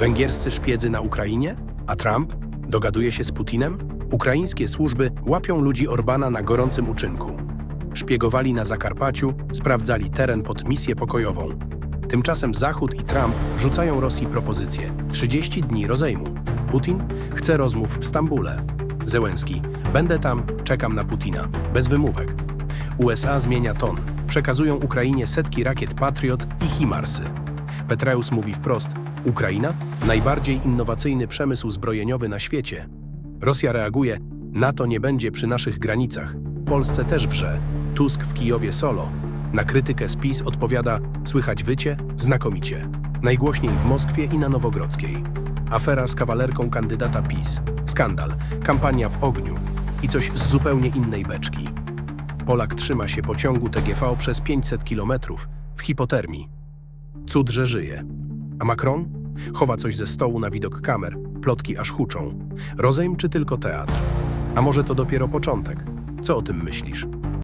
Węgierscy szpiedzy na Ukrainie? A Trump? Dogaduje się z Putinem? Ukraińskie służby łapią ludzi Orbana na gorącym uczynku. Szpiegowali na Zakarpaciu, sprawdzali teren pod misję pokojową. Tymczasem Zachód i Trump rzucają Rosji propozycję 30 dni rozejmu. Putin chce rozmów w Stambule. Zełenski, będę tam, czekam na Putina, bez wymówek. USA zmienia ton, przekazują Ukrainie setki rakiet Patriot i HIMARSy. Petreus mówi wprost: Ukraina? Najbardziej innowacyjny przemysł zbrojeniowy na świecie. Rosja reaguje: NATO nie będzie przy naszych granicach. Polsce też wrze. Tusk w Kijowie solo. Na krytykę spis odpowiada: Słychać wycie? Znakomicie. Najgłośniej w Moskwie i na Nowogrodzkiej. Afera z kawalerką kandydata PiS. Skandal. Kampania w ogniu. I coś z zupełnie innej beczki. Polak trzyma się pociągu TGV przez 500 kilometrów w hipotermii. Cud, że żyje. A Macron? Chowa coś ze stołu na widok kamer, plotki aż huczą. Rozejm czy tylko teatr? A może to dopiero początek? Co o tym myślisz?